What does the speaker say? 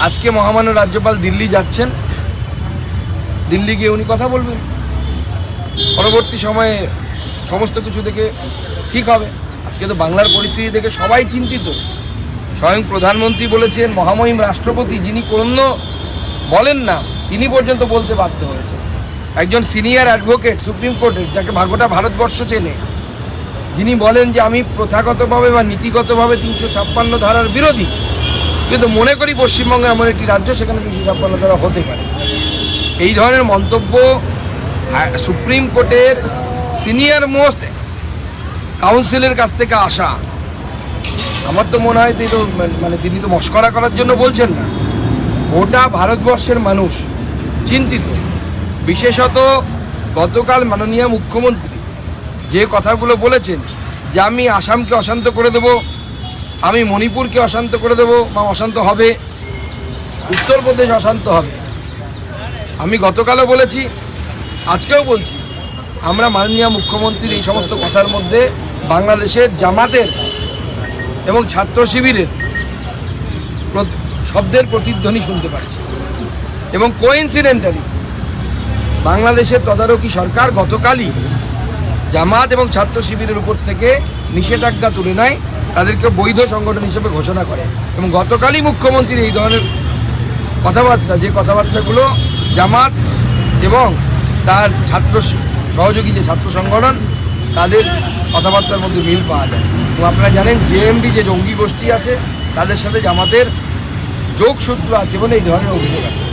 আজকে মহামান্য রাজ্যপাল দিল্লি যাচ্ছেন। দিল্লি গিয়ে উনি কথা বলবেন। পরবর্তী সময়ে সমস্ত কিছু দেখে ঠিক হবে। আজকে তো বাংলার পরিস্থিতি দেখে সবাই চিন্তিত। স্বয়ং প্রধানমন্ত্রী বলেছেন, মহামহিম রাষ্ট্রপতি যিনি কোনো বলেন না, তিনি পর্যন্ত বলতে বাধ্য হয়েছে একজন সিনিয়র অ্যাডভোকেট সুপ্রিম কোর্টের যাকে ভাগোটা ভারতবর্ষ চেনে, যিনি বলেন যে আমি প্রথাগতভাবে বা নীতিগতভাবে তিনশো ছাপ্পান্ন ধারার বিরোধী। কিন্তু মনে করি পশ্চিমবঙ্গে এমন একটি রাজ্য, সেখানে তিনশো ছাপ্পান্ন হতে পারে। এই ধরনের মন্তব্য সুপ্রিম কোর্টের সিনিয়র মোস্ট কাউন্সিলের কাছ থেকে আসা। আমার তো মনে হয় তিনি তো মানে তিনি তো মস্করা করার জন্য বলছেন না। গোটা ভারতবর্ষের মানুষ চিন্তিত। বিশেষত গতকাল মাননীয় মুখ্যমন্ত্রী যে কথাগুলো বলেছেন যে আমি আসামকে অশান্ত করে দেব আমি মণিপুরকে অশান্ত করে দেব বা অশান্ত হবে, উত্তরপ্রদেশ অশান্ত হবে। আমি গতকালও বলেছি, আজকেও বলছি, আমরা মাননীয় মুখ্যমন্ত্রীর এই সমস্ত কথার মধ্যে বাংলাদেশের জামাতের এবং ছাত্র শিবিরের শব্দের প্রতিধ্বনি শুনতে পাচ্ছি। এবং কোইন্সিডেন্টালি বাংলাদেশের তদারকি সরকার গতকালই জামাত এবং ছাত্র শিবিরের উপর থেকে নিষেধাজ্ঞা তুলে নেয়, তাদেরকে বৈধ সংগঠন হিসেবে ঘোষণা করে। এবং গতকালই মুখ্যমন্ত্রীর এই ধরনের কথাবার্তা যে কথাবার্তাগুলো জামাত এবং তার ছাত্র সহযোগী যে ছাত্র সংগঠন, তাদের কথাবার্তার মধ্যে মিল পাওয়া যায়। এবং আপনারা জানেন জেএমডি যে জঙ্গি গোষ্ঠী আছে, তাদের সাথে জামাতের যোগসূত্র আছে বলে এই ধরনের অভিযোগ আছে।